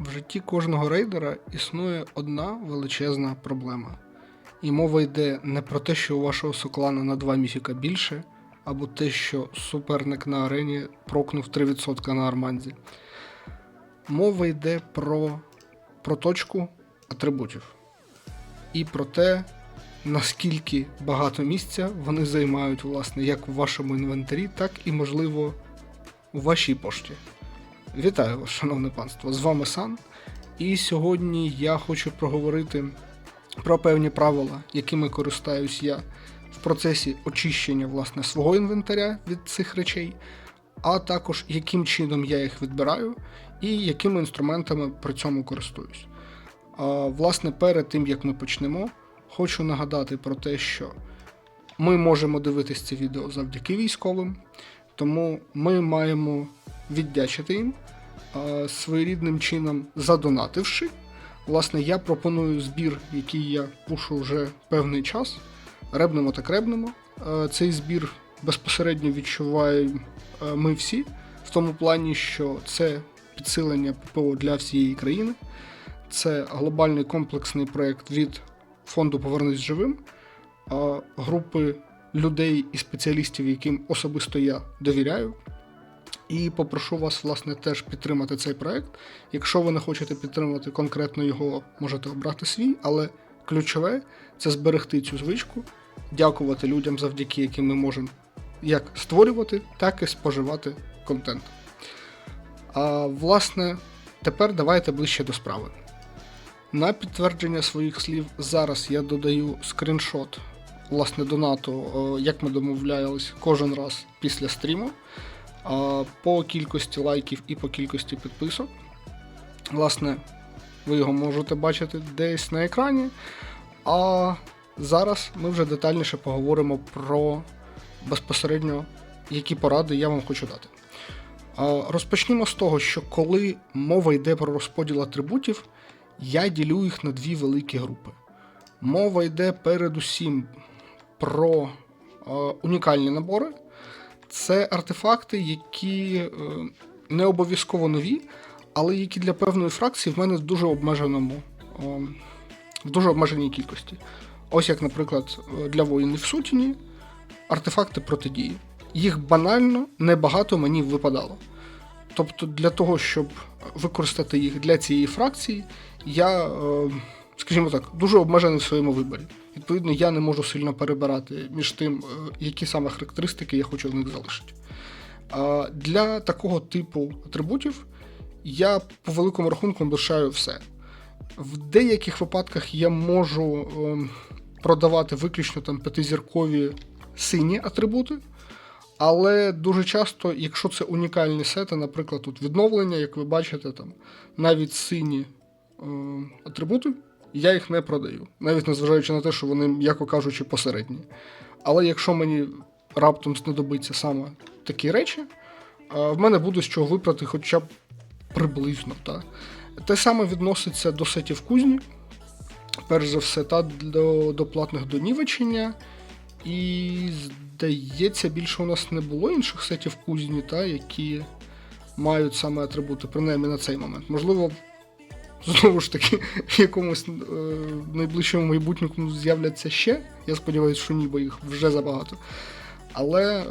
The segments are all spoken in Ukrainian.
В житті кожного рейдера існує одна величезна проблема. І мова йде не про те, що у вашого соклана на 2 міфіка більше, або те, що суперник на арені прокнув 3% на арманзі. Мова йде про проточку атрибутів. І про те, наскільки багато місця вони займають, власне, як у вашому інвентарі, так і, можливо, у вашій пошті. Вітаю шановне панство! З вами Сан. І сьогодні я хочу проговорити про певні правила, якими користаюсь я в процесі очищення власне свого інвентаря від цих речей, а також яким чином я їх відбираю і якими інструментами при цьому користуюсь. А, власне, перед тим як ми почнемо, хочу нагадати про те, що ми можемо дивитись це відео завдяки військовим, тому ми маємо віддячити їм своєрідним чином задонативши. Власне, я пропоную збір, який я пушу вже певний час. Ребнемо так ребнемо. Е, Цей збір безпосередньо відчуваємо ми всі, в тому плані, що це підсилення ППО для всієї країни. Це глобальний комплексний проєкт від фонду Повернись живим, групи людей і спеціалістів, яким особисто я довіряю. І попрошу вас, власне, теж підтримати цей проект. Якщо ви не хочете підтримувати конкретно його, можете обрати свій, але ключове це зберегти цю звичку, дякувати людям, завдяки яким ми можемо як створювати, так і споживати контент. А власне, тепер давайте ближче до справи. На підтвердження своїх слів зараз я додаю скріншот власне донату, як ми домовлялись кожен раз після стріму по кількості лайків і по кількості підписок. Власне, ви його можете бачити десь на екрані. А зараз ми вже детальніше поговоримо про безпосередньо, які поради я вам хочу дати. Розпочнімо з того, що коли мова йде про розподіл атрибутів, я ділю їх на дві великі групи. Мова йде передусім про унікальні набори. Це артефакти, які е, не обов'язково нові, але які для певної фракції в мене в дуже обмеженому, е, в дуже обмеженій кількості. Ось як, наприклад, е, для воїнів сутіні артефакти протидії. Їх банально небагато мені випадало. Тобто, для того, щоб використати їх для цієї фракції, я, скажімо так, дуже обмежений в своєму виборі. Відповідно, я не можу сильно перебирати між тим, е, які саме характеристики я хочу в них залишити. А Для такого типу атрибутів я по великому рахунку лишаю все. В деяких випадках я можу е, продавати виключно там п'ятизіркові сині атрибути. Але дуже часто, якщо це унікальні сети, наприклад, тут відновлення, як ви бачите, там навіть сині е, атрибути, я їх не продаю, навіть незважаючи на те, що вони, м'яко кажучи, посередні. Але якщо мені раптом знадобиться саме такі речі, е, в мене буде з чого випрати хоча б приблизно. Та. Те саме відноситься до сетів кузні, перш за все, та до, до платних донівечення. І здається, більше у нас не було інших сетів кузні, та, які мають саме атрибути, принаймні на цей момент. Можливо, знову ж таки, в якомусь е, найближчому майбутньому з'являться ще. Я сподіваюся, що ні, бо їх вже забагато. Але е,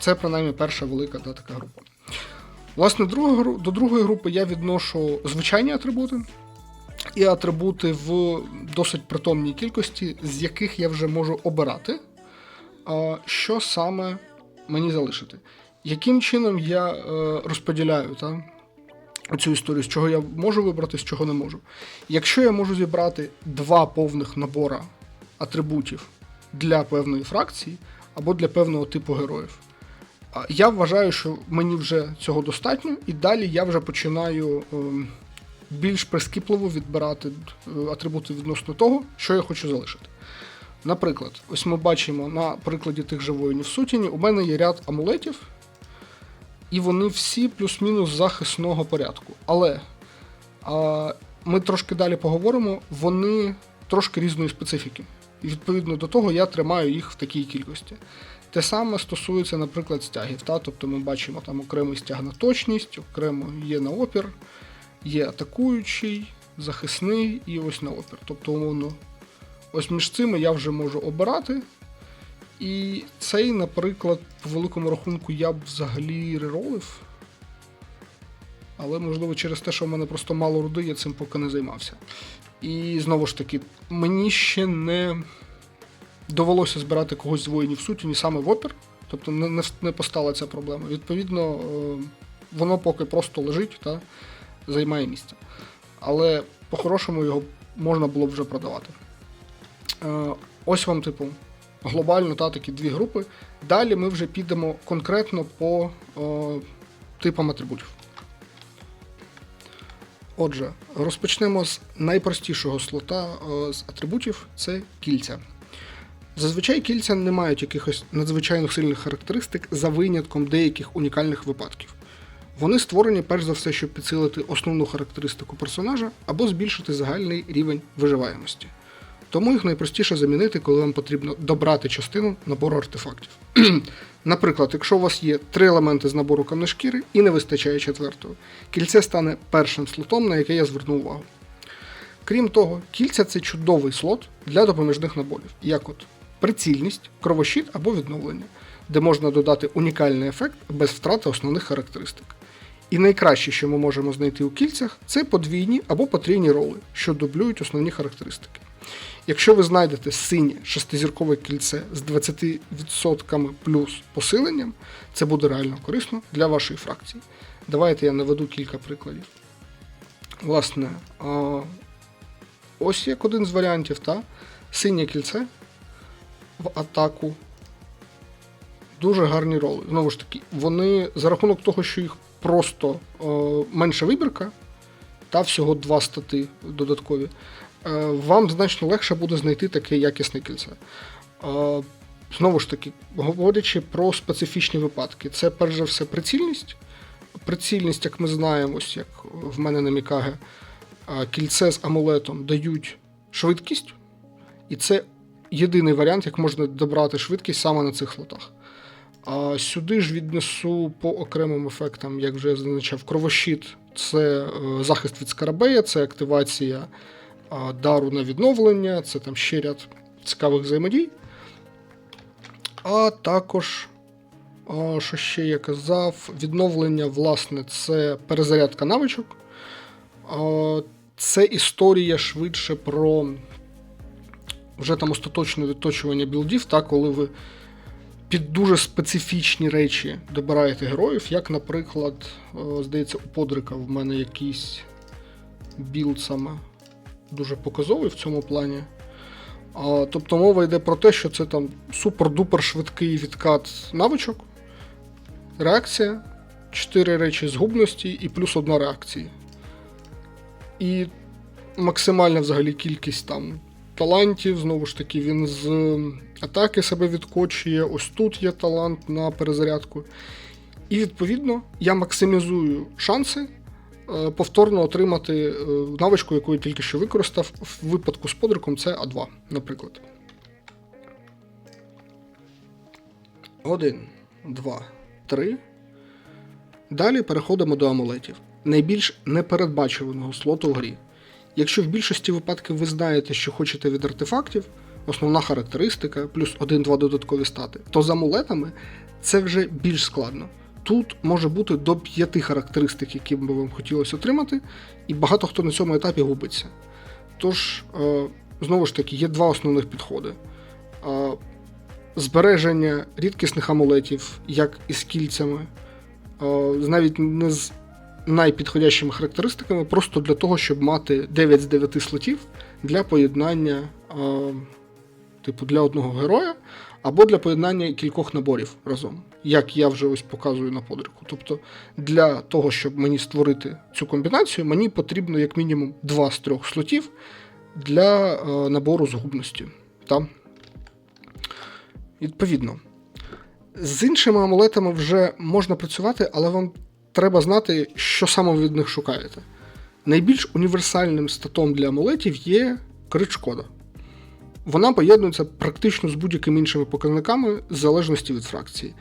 це принаймні перша велика та, така група. Власне, друга, до другої групи я відношу звичайні атрибути і атрибути в досить притомній кількості, з яких я вже можу обирати, що саме мені залишити. Яким чином я е, розподіляю та, цю історію, з чого я можу вибрати, з чого не можу. Якщо я можу зібрати два повних набора атрибутів для певної фракції або для певного типу героїв, я вважаю, що мені вже цього достатньо, і далі я вже починаю. ем, більш прискіпливо відбирати е, атрибути відносно того, що я хочу залишити. Наприклад, ось ми бачимо на прикладі тих же воїнів сутіні, у мене є ряд амулетів, і вони всі плюс-мінус захисного порядку. Але а, ми трошки далі поговоримо, вони трошки різної специфіки. І відповідно до того я тримаю їх в такій кількості. Те саме стосується, наприклад, стягів. Та? Тобто ми бачимо там окремий стяг на точність, окремо є на опір, Є атакуючий, захисний і ось на опір. Тобто, умовно, ось між цими я вже можу обирати. І цей, наприклад, по великому рахунку я б взагалі реролив. Але, можливо, через те, що в мене просто мало руди, я цим поки не займався. І знову ж таки, мені ще не довелося збирати когось з воїнів сутіні саме в опір. Тобто не, не, постала ця проблема. Відповідно, е, воно поки просто лежить та займає місце. Але по-хорошому його можна було б вже продавати. Е, ось вам, типу, глобально та, такі дві групи. Далі ми вже підемо конкретно по е, типам атрибутів. Отже, розпочнемо з найпростішого слота е, з атрибутів це кільця. Зазвичай кільця не мають якихось надзвичайно сильних характеристик за винятком деяких унікальних випадків. Вони створені перш за все, щоб підсилити основну характеристику персонажа або збільшити загальний рівень виживаємості. Тому їх найпростіше замінити, коли вам потрібно добрати частину набору артефактів. Наприклад, якщо у вас є три елементи з набору камнешкіри і не вистачає четвертого, кільце стане першим слотом, на яке я зверну увагу. Крім того, кільця це чудовий слот для допоміжних наборів, як от прицільність, кровощит або відновлення, де можна додати унікальний ефект без втрати основних характеристик. І найкраще, що ми можемо знайти у кільцях, це подвійні або потрійні роли, що дублюють основні характеристики. Якщо ви знайдете синє шестизіркове кільце з 20% плюс посиленням, це буде реально корисно для вашої фракції. Давайте я наведу кілька прикладів. Власне, ось як один з варіантів, та? синє кільце в атаку. Дуже гарні роли. Знову ж таки, вони за рахунок того, що їх просто менша вибірка, та всього два стати додаткові, вам значно легше буде знайти таке якісне кільце. Е, Знову ж таки, говорячи про специфічні випадки, це перш за все прицільність. Прицільність, як ми знаємо, як в мене на Мікаге, е, кільце з амулетом дають швидкість, і це єдиний варіант, як можна добрати швидкість саме на цих лотах. А сюди ж віднесу по окремим ефектам, як вже я зазначав, кровощит це е, захист від скарабея, це активація е, дару на відновлення, це там ще ряд цікавих взаємодій. А також, що ще я казав, відновлення, власне, це перезарядка навичок. Це історія швидше про вже там остаточне відточування білдів, та, коли ви під дуже специфічні речі добираєте героїв, як, наприклад, здається, у Подрика в мене якийсь білд саме дуже показовий в цьому плані. А, Тобто мова йде про те, що це там супер-дупер швидкий відкат навичок, реакція, 4 речі згубності і плюс одна реакція. І максимальна взагалі кількість там талантів, знову ж таки, він з атаки себе відкочує. Ось тут є талант на перезарядку. І відповідно я максимізую шанси повторно отримати е, навичку, яку я тільки що використав. В випадку з подриком це А2, наприклад. Один, два, три. Далі переходимо до амулетів. Найбільш непередбачуваного слоту в грі. Якщо в більшості випадків ви знаєте, що хочете від артефактів, основна характеристика, плюс 1-2 додаткові стати, то з амулетами це вже більш складно. Тут може бути до 5 характеристик, які би вам хотілося отримати, і багато хто на цьому етапі губиться. Тож, е, знову ж таки, є два основних підходи: Е, збереження рідкісних амулетів, як і з кільцями, е, навіть не з найпідходящими характеристиками, просто для того, щоб мати 9 з 9 слотів для поєднання, типу, для одного героя, або для поєднання кількох наборів разом, як я вже ось показую на подрику. Тобто, для того, щоб мені створити цю комбінацію, мені потрібно як мінімум 2 з 3 слотів для е, набору згубності. Та? Відповідно. З іншими амулетами вже можна працювати, але вам треба знати, що саме ви від них шукаєте. Найбільш універсальним статом для амулетів є крит-шкода. Вона поєднується практично з будь-якими іншими показниками в залежності від фракції.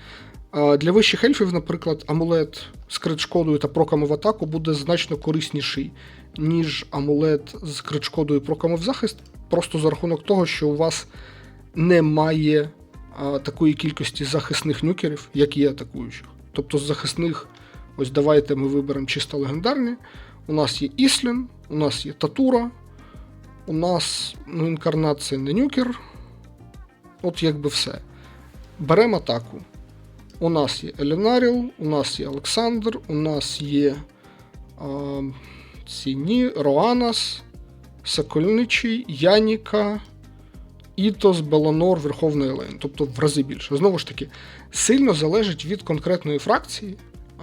Для вищих ельфів, наприклад, амулет з крит-шкодою та проками в атаку буде значно корисніший, ніж амулет з крит-шкодою і проками в захист, просто за рахунок того, що у вас немає а, такої кількості захисних нюкерів, як є атакуючих. Тобто з захисних, ось давайте ми виберемо чисто легендарні. У нас є Іслін, у нас є Татура, у нас ну, інкарнація не нюкер. От якби все. Беремо атаку. У нас є Елінаріл, у нас є Олександр, у нас є а, Ціні, Роанас, Сокольничий, Яніка, Ітос, Беланор, Верховний Елейн. Тобто в рази більше. Знову ж таки, сильно залежить від конкретної фракції,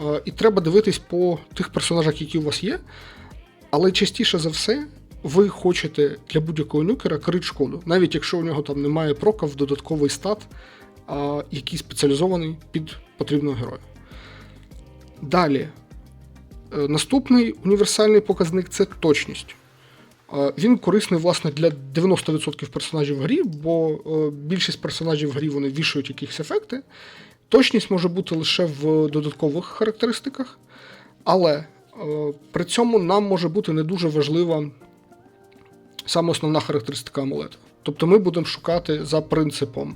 а, і треба дивитись по тих персонажах, які у вас є. Але частіше за все, ви хочете для будь-якого нюкера крит шкоду, навіть якщо у нього там немає прока в додатковий стат, а, який спеціалізований під потрібного героя. Далі, е, наступний універсальний показник це точність. Е, Він корисний, власне, для 90% персонажів в грі, бо е, більшість персонажів в грі вони вішають якісь ефекти. Точність може бути лише в додаткових характеристиках, але при цьому нам може бути не дуже важлива саме основна характеристика амулета. Тобто ми будемо шукати за принципом,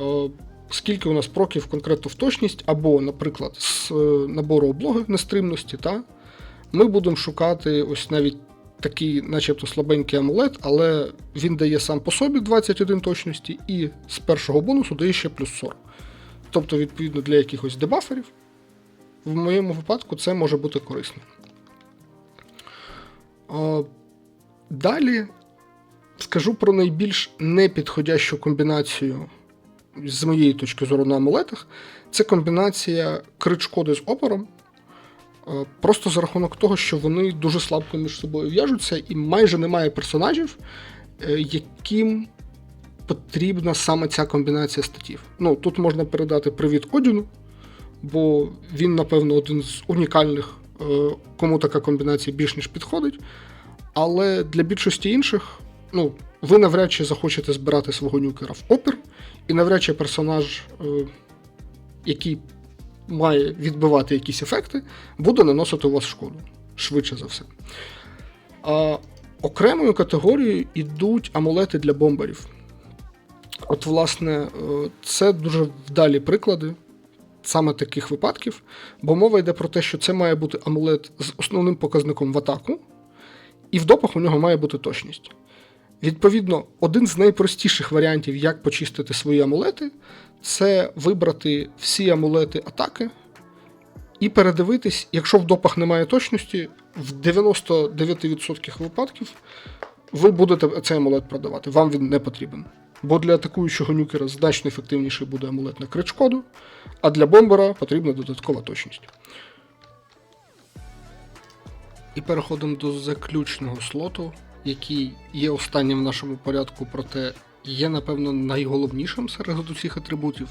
е, скільки у нас проків конкретно в точність, або, наприклад, з е, набору облоги нестримності, та, ми будемо шукати ось навіть такий, начебто, слабенький амулет, але він дає сам по собі 21 точності, і з першого бонусу дає ще плюс 40. Тобто, відповідно, для якихось дебаферів, в моєму випадку це може бути корисно. Далі скажу про найбільш непідходящу комбінацію з моєї точки зору на амулетах. Це комбінація крит шкоди з опором. Е, Просто за рахунок того, що вони дуже слабко між собою в'яжуться, і майже немає персонажів, е, яким потрібна саме ця комбінація статів. Ну, тут можна передати привіт Одіну, бо він, напевно, один з унікальних, е, кому така комбінація більш ніж підходить. Але для більшості інших, ну, ви навряд чи захочете збирати свого нюкера в опір, і навряд чи персонаж, е, який має відбивати якісь ефекти, буде наносити у вас шкоду. Швидше за все. А окремою категорією йдуть амулети для бомбарів. От, власне, е, це дуже вдалі приклади саме таких випадків, бо мова йде про те, що це має бути амулет з основним показником в атаку, і в допах у нього має бути точність. Відповідно, один з найпростіших варіантів, як почистити свої амулети, це вибрати всі амулети атаки і передивитись, якщо в допах немає точності, в 99% випадків ви будете цей амулет продавати. Вам він не потрібен. Бо для атакуючого нюкера значно ефективніший буде амулет на крит шкоду, а для бомбера потрібна додаткова точність. І переходимо до заключного слоту, який є останнім в нашому порядку, проте є, напевно, найголовнішим серед усіх атрибутів.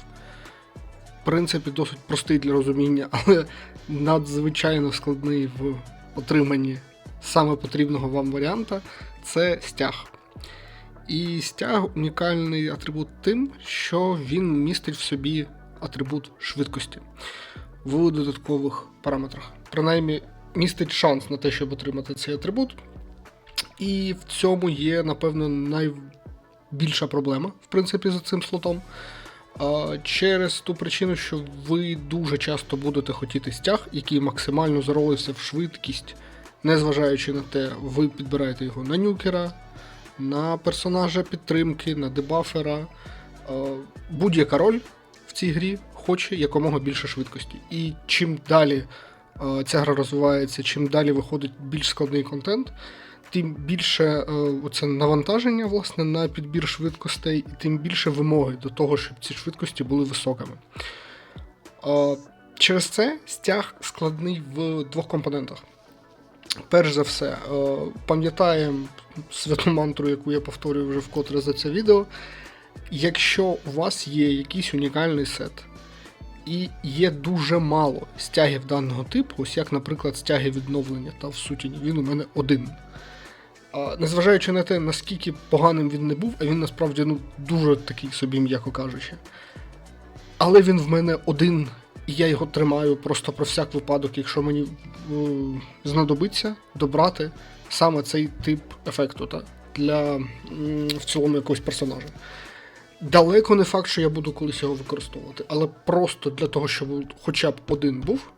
В принципі, досить простий для розуміння, але надзвичайно складний в отриманні саме потрібного вам варіанта це стяг. І стяг унікальний атрибут тим, що він містить в собі атрибут швидкості в додаткових параметрах. Принаймні, містить шанс на те, щоб отримати цей атрибут. І в цьому є, напевно, найбільша проблема, в принципі, за цим слотом. Через ту причину, що ви дуже часто будете хотіти стяг, який максимально заролився в швидкість, незважаючи на те, ви підбираєте його на нюкера, на персонажа підтримки, на дебафера. Будь-яка роль в цій грі хоче якомога більше швидкості. І чим далі ця гра розвивається, чим далі виходить більш складний контент, тим більше е, оце навантаження власне, на підбір швидкостей, і тим більше вимоги до того, щоб ці швидкості були високими. Е, Через це стяг складний в двох компонентах. Перш за все, е, пам'ятаємо святу мантру, яку я повторюю вже вкотре за це відео. Якщо у вас є якийсь унікальний сет, і є дуже мало стягів даного типу, ось як, наприклад, стяги відновлення та в сутіні, він у мене один. А, незважаючи на те, наскільки поганим він не був, а він насправді ну, дуже такий собі, м'яко кажучи. Але він в мене один, і я його тримаю просто про всяк випадок, якщо мені е, знадобиться добрати саме цей тип ефекту та, для в цілому якогось персонажа. Далеко не факт, що я буду колись його використовувати, але просто для того, щоб хоча б один був,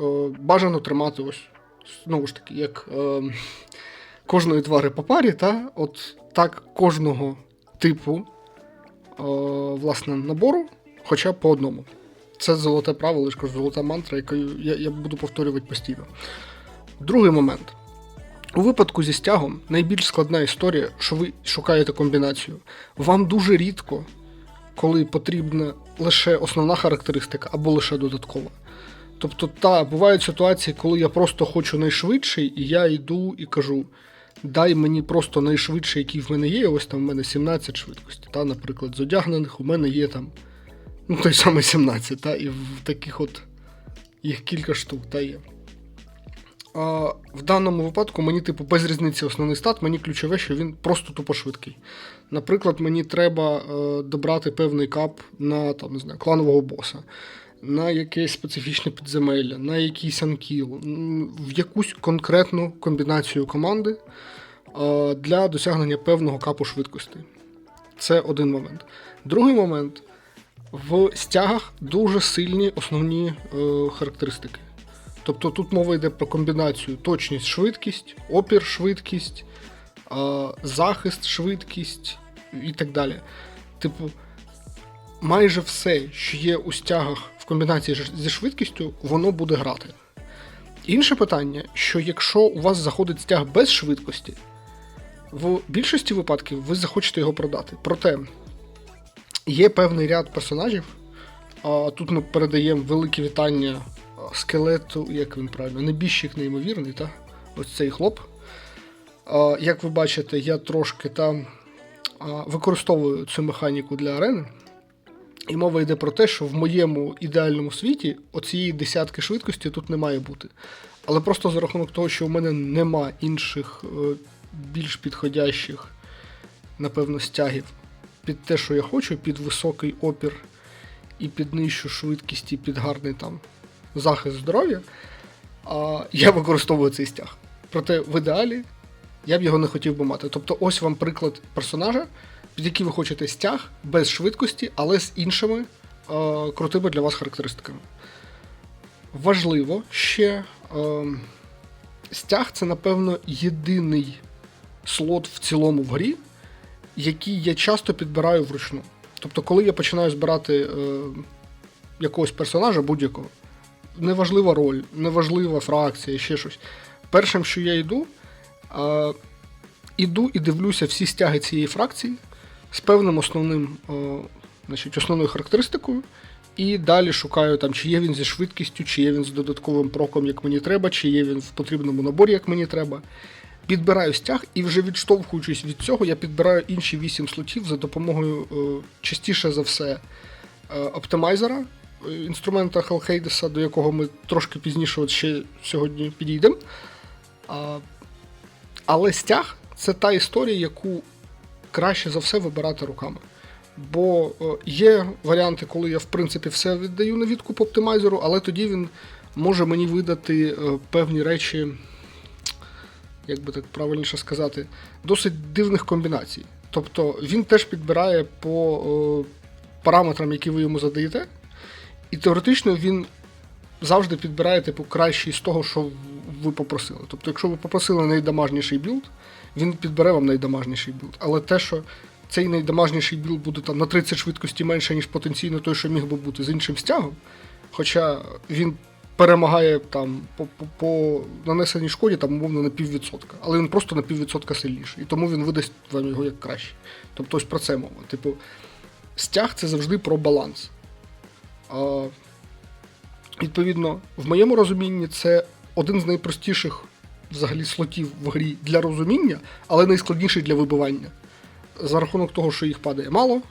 е, бажано тримати ось знову ж таки, як е, кожної твари по парі, та от так кожного типу е, власне набору, хоча б по одному. Це золоте правило, золота мантра, яку я, я буду повторювати постійно. Другий момент. У випадку зі стягом найбільш складна історія, що ви шукаєте комбінацію. Вам дуже рідко, коли потрібна лише основна характеристика або лише додаткова. Тобто, та, бувають ситуації, коли я просто хочу найшвидший, і я йду і кажу: дай мені просто найшвидший, який в мене є. Ось там в мене 17 швидкості. Та, наприклад, з одягнених у мене є там ну, той самий 17, та, і в таких от їх кілька штук та є. В даному випадку мені, типу, без різниці основний стат, мені ключове, що він просто тупо швидкий. Наприклад, мені треба е, добрати певний кап на там, не знаю, кланового боса, на якесь специфічне підземелля, на якийсь анкіл, в якусь конкретну комбінацію команди е, для досягнення певного капу швидкості. Це один момент. Другий момент. В стягах дуже сильні основні е, характеристики. Тобто тут мова йде про комбінацію точність, швидкість, опір, швидкість, захист, швидкість і так далі. Типу, майже все, що є у стягах в комбінації зі швидкістю, воно буде грати. Інше питання, що якщо у вас заходить стяг без швидкості, в більшості випадків ви захочете його продати. Проте є певний ряд персонажів. Тут ми передаємо велике вітання скелету, як він правильно, небіжчик неймовірний, та? Ось цей хлоп. А, Як ви бачите, я трошки там використовую цю механіку для арени. І мова йде про те, що в моєму ідеальному світі оцієї десятки швидкості тут не має бути. Але просто за рахунок того, що в мене нема інших е, більш підходящих, напевно, стягів під те, що я хочу, під високий опір і під нижчу швидкість, і під гарний там захист здоров'я, я використовую цей стяг. Проте в ідеалі я б його не хотів би мати. Тобто, ось вам приклад персонажа, під який ви хочете стяг без швидкості, але з іншими крутими для вас характеристиками. Важливо ще стяг це, напевно, єдиний слот в цілому в грі, який я часто підбираю вручну. Тобто, коли я починаю збирати е, якогось персонажа будь-якого, неважлива роль, неважлива фракція, ще щось. Першим, що я йду, е, іду і дивлюся всі стяги цієї фракції з певним основним, е, значить, основною характеристикою. І далі шукаю, там, чи є він зі швидкістю, чи є він з додатковим проком, як мені треба, чи є він в потрібному наборі, як мені треба. Підбираю стяг, і вже відштовхуючись від цього, я підбираю інші 8 слотів за допомогою е, частіше за все е, оптимайзера, інструмента Хелхейдеса, до якого ми трошки пізніше от ще сьогодні підійдемо. Але стяг це та історія, яку краще за все вибирати руками. Бо е, є варіанти, коли я в принципі все віддаю на відкуп оптимайзеру, але тоді він може мені видати е, певні речі, як би так правильніше сказати, досить дивних комбінацій. Тобто він теж підбирає по е, параметрам, які ви йому задаєте, і теоретично він завжди підбирає типу, кращий з того, що ви попросили. Тобто, якщо ви попросили найдамажніший білд, він підбере вам найдамажніший білд. Але те, що цей найдамажніший білд буде там на 30 швидкості менше, ніж потенційно той, що міг би бути з іншим стягом, хоча він перемагає там по, по, по нанесеній шкоді там, умовно, на піввідсотка, але він просто на піввідсотка сильніший. І тому він видасть вам його як краще. Тобто ось про це мова. Типу, стяг це завжди про баланс. Відповідно, в моєму розумінні це один з найпростіших взагалі слотів в грі для розуміння, але найскладніший для вибивання. За рахунок того, що їх падає мало,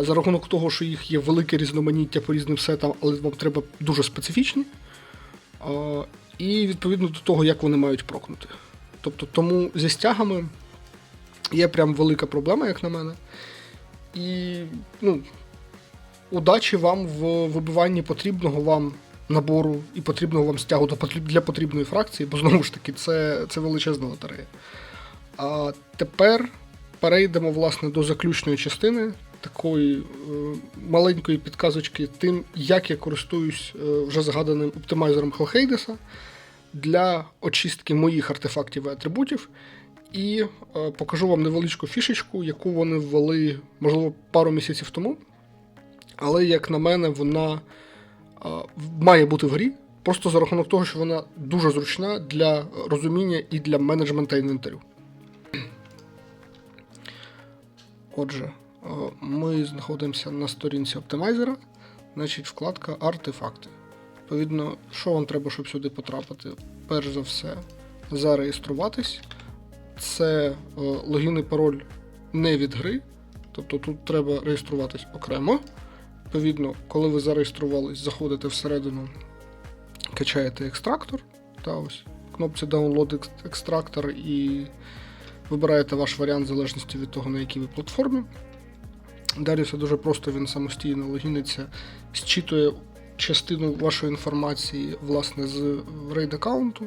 за рахунок того, що їх є велике різноманіття по різним сетам, але вам треба дуже специфічні. І відповідно до того, як вони мають прокнути. Тобто, тому зі стягами є прям велика проблема, як на мене. І, ну, удачі вам в вибиванні потрібного вам набору і потрібного вам стягу для потрібної фракції, бо знову ж таки, це, це величезна лотерея. А тепер перейдемо власне до заключної частини, такої е, маленької підказочки тим, як я користуюсь е, вже згаданим оптимайзером Хелхейдеса для очистки моїх артефактів і атрибутів. І е, покажу вам невеличку фішечку, яку вони ввели, можливо, пару місяців тому. Але, як на мене, вона е, має бути в грі, просто за рахунок того, що вона дуже зручна для розуміння і для менеджменту інвентарю. Отже, е, ми знаходимося на сторінці оптимайзера, значить вкладка артефакти. Відповідно, що вам треба, щоб сюди потрапити? Перш за все, зареєструватись. Це е, логін і пароль не від гри, тобто тут треба реєструватись окремо. Відповідно, коли ви зареєструвались, заходите всередину, качаєте екстрактор. Та ось кнопці Download екс- екстрактор і вибираєте ваш варіант в залежності від того, на якій ви платформі. Далі все дуже просто, він самостійно логіниться, зчитує частину вашої інформації власне з рейд аккаунту.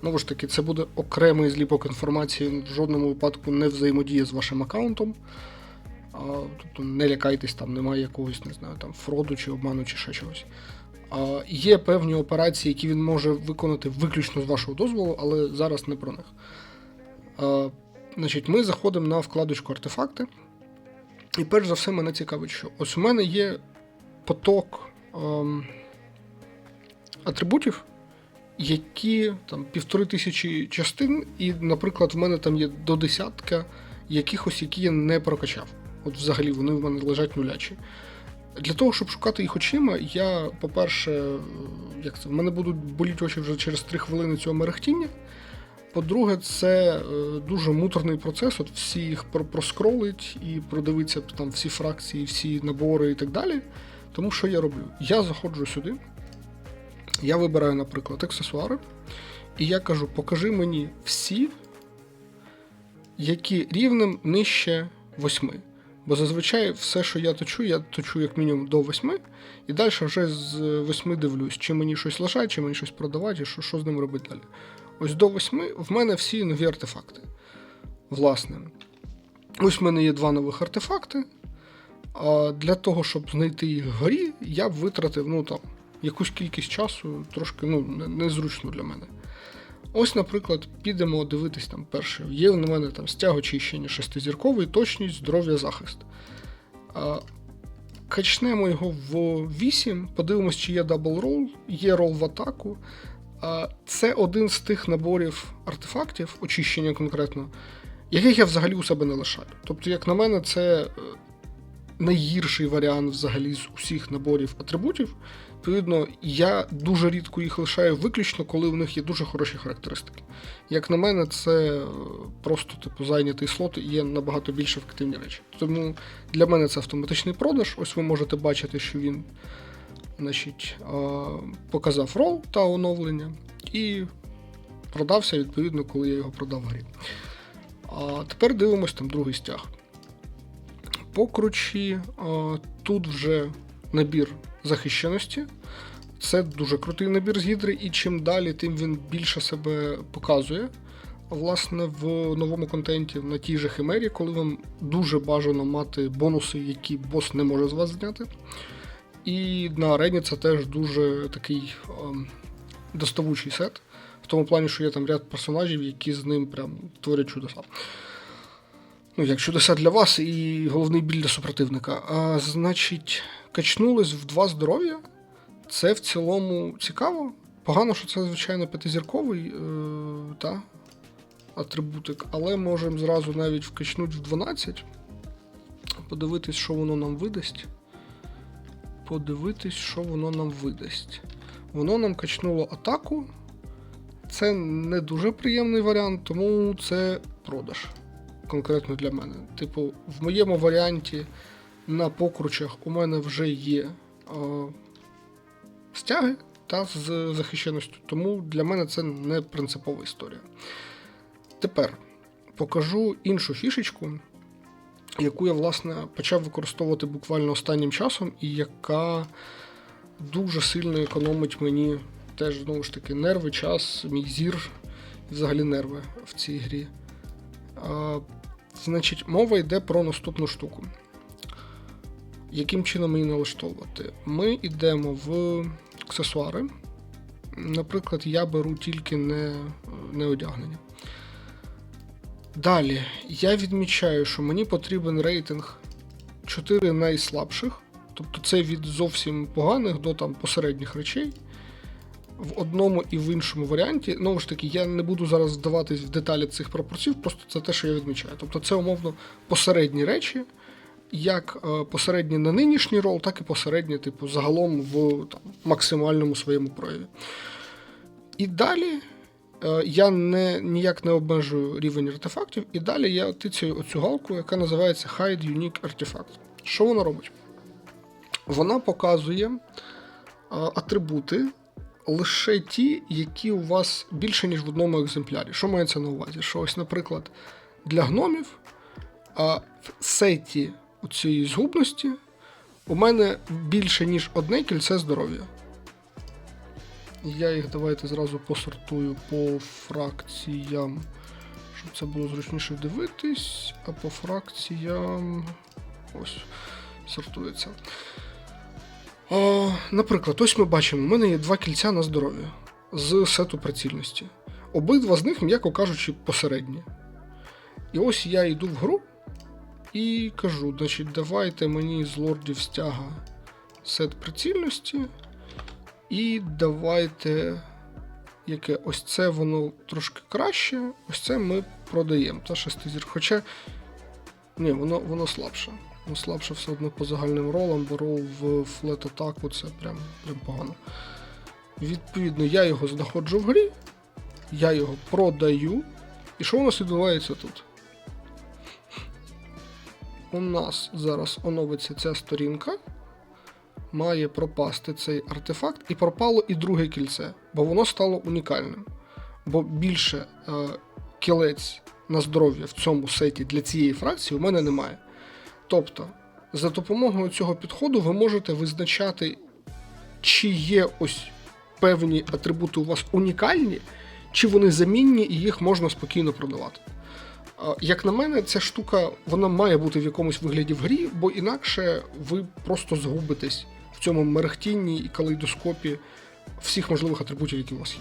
Знову ж таки, це буде окремий зліпок інформації, в жодному випадку не взаємодіє з вашим аккаунтом. А, тобто не лякайтесь, там немає якогось, не знаю, там фроду чи обману, чи ще чогось. А, є певні операції, які він може виконати виключно з вашого дозволу, але зараз не про них. А, значить, ми заходимо на вкладочку артефакти. І перш за все мене цікавить, що ось у мене є поток ем, атрибутів, які там півтори тисячі частин, і, наприклад, в мене там є до десятка якихось, які я не прокачав. От взагалі вони в мене лежать нулячі. Для того, щоб шукати їх очима, я, по-перше, як це, в мене будуть боліти очі вже через 3 хвилини цього мерехтіння. По-друге, це е, дуже муторний процес. От всі їх проскролить і продивиться там всі фракції, всі набори і так далі. Тому що я роблю? Я заходжу сюди, я вибираю, наприклад, аксесуари, і я кажу: покажи мені всі, які рівнем нижче 8. Бо зазвичай все, що я точу, я точу як мінімум до 8, і далі вже з 8 дивлюсь, чи мені щось лишать, чи мені щось продавати, і що, що з ним робити далі. Ось до 8 в мене всі нові артефакти. Власне. Ось в мене є два нових артефакти. А для того, щоб знайти їх вгорі, я б витратив ну, там, якусь кількість часу, трошки ну, незручно для мене. Ось, наприклад, підемо дивитись там перше. Є в мене там стяг очищення шестизірковий, точність, здоров'я, захист. А, качнемо його в 8, подивимось, чи є дабл рол, є рол в атаку. А, це один з тих наборів артефактів, очищення конкретно, яких я взагалі у себе не лишаю. Тобто, як на мене, це е, найгірший варіант взагалі з усіх наборів атрибутів. Відповідно, я дуже рідко їх лишаю виключно, коли в них є дуже хороші характеристики. Як на мене, це е, просто типу зайнятий слот і є набагато більш ефективні речі. Тому для мене це автоматичний продаж. Ось ви можете бачити, що він значить, е, показав рол та оновлення і продався відповідно, коли я його продав в грі. А тепер дивимось там другий стяг. Покручі е, тут вже набір захищеності. Це дуже крутий набір з гідри, і чим далі, тим він більше себе показує. Власне, в новому контенті на тій же химері, коли вам дуже бажано мати бонуси, які бос не може з вас зняти. І на арені це теж дуже такий ем, доставучий сет. В тому плані, що є там ряд персонажів, які з ним прям творять чудеса. Ну, як чудеса для вас і головний біль для супротивника. А, значить, качнулись в два здоров'я. Це в цілому цікаво. Погано, що це, звичайно, п'ятизірковий е, та, атрибутик, але можемо зразу навіть вкачнути в 12. Подивитись, що воно нам видасть. Подивитись, що воно нам видасть. Воно нам качнуло атаку. Це не дуже приємний варіант, тому це продаж. Конкретно для мене. Типу, в моєму варіанті на покручах у мене вже є е, стяги та з захищеністю, тому для мене це не принципова історія. Тепер покажу іншу фішечку. яку я власне почав використовувати буквально останнім часом, і яка дуже сильно економить мені теж знову ж таки нерви, час, мій зір і взагалі нерви в цій грі. А, значить, мова йде про наступну штуку. Яким чином її налаштовувати? Ми йдемо в аксесуари. Наприклад, я беру тільки не, не одягнення. Далі я відмічаю, що мені потрібен рейтинг 4 найслабших, тобто це від зовсім поганих до там посередніх речей. В одному і в іншому варіанті, знову ж таки, я не буду зараз вдаватись в деталі цих пропорцій, просто це те, що я відмічаю. Тобто це умовно посередні речі, як е, посередні на нинішній рол, так і посередні, типу, загалом в там, максимальному своєму прояві. І далі е, я не, ніяк не обмежую рівень артефактів, і далі я тицяю оцю галку, яка називається Hide Unique Artifact. Що вона робить? Вона показує е, атрибути лише ті, які у вас більше, ніж в одному екземплярі. Що мається на увазі? Що ось, наприклад, для гномів а в сеті цієї згубності у мене більше, ніж одне кільце здоров'я. Я їх давайте зразу посортую по фракціям, щоб це було зручніше дивитись, а по фракціям ось сортується. А, наприклад, ось ми бачимо, у мене є два кільця на здоров'я з сету прицільності. Обидва з них, м'яко кажучи, посередні. І ось я йду в гру і кажу: значить, давайте мені з лордів стяга сет прицільності. І давайте. Яке ось це воно трошки краще, ось це ми продаємо. Та шестизір. Хоча. Ні, воно воно слабше. Воно слабше все одно по загальним ролам, бо рол в флет атаку це прям, прям погано. Відповідно, я його знаходжу в грі, я його продаю. І що у нас відбувається тут? У нас зараз оновиться ця сторінка. Має пропасти цей артефакт, і пропало і друге кільце, бо воно стало унікальним. Бо більше е, кілець на здоров'я в цьому сеті для цієї фракції у мене немає. Тобто, за допомогою цього підходу ви можете визначати, чи є ось певні атрибути у вас унікальні, чи вони замінні і їх можна спокійно продавати. Як на мене, ця штука вона має бути в якомусь вигляді в грі, бо інакше ви просто згубитесь в цьому мерехтінні і калейдоскопі всіх можливих атрибутів, які у вас є.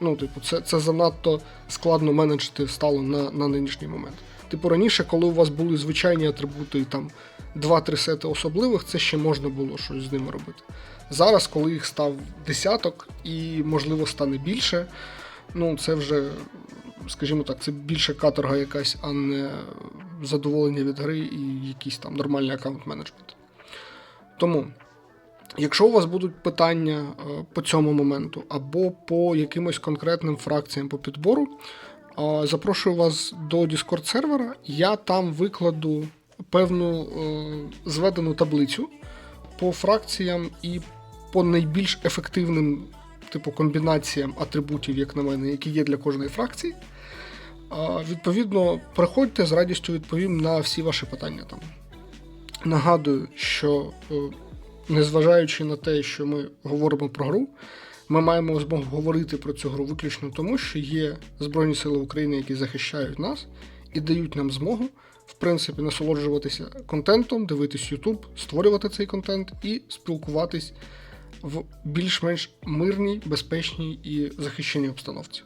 Ну, типу, це, це занадто складно менеджити стало на, на нинішній момент. Типу, раніше, коли у вас були звичайні атрибути, і там 2-3 сети особливих, це ще можна було щось з ними робити. Зараз, коли їх став десяток і, можливо, стане більше, ну це вже, скажімо так, це більше каторга якась, а не задоволення від гри і якийсь там нормальний аккаунт-менеджмент. Тому. Якщо у вас будуть питання е, по цьому моменту або по якимось конкретним фракціям по підбору, е, запрошую вас до Discord сервера. Я там викладу певну е, зведену таблицю по фракціям і по найбільш ефективним типу комбінаціям атрибутів, як на мене, які є для кожної фракції. Відповідно, приходьте з радістю відповім на всі ваші питання там. Нагадую, що незважаючи на те, що ми говоримо про гру, ми маємо змогу говорити про цю гру виключно тому, що є Збройні Сили України, які захищають нас і дають нам змогу, в принципі, насолоджуватися контентом, дивитись YouTube, створювати цей контент і спілкуватись в більш-менш мирній, безпечній і захищеній обстановці.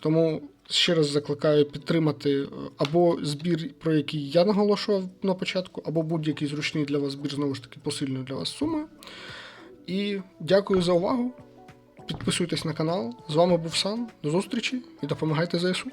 Тому ще раз закликаю підтримати е, або збір, про який я наголошував на початку, або будь-який зручний для вас збір, знову ж таки, посильною для вас сумою. І дякую за увагу. Підписуйтесь на канал. З вами був Сан. До зустрічі і допомагайте ЗСУ.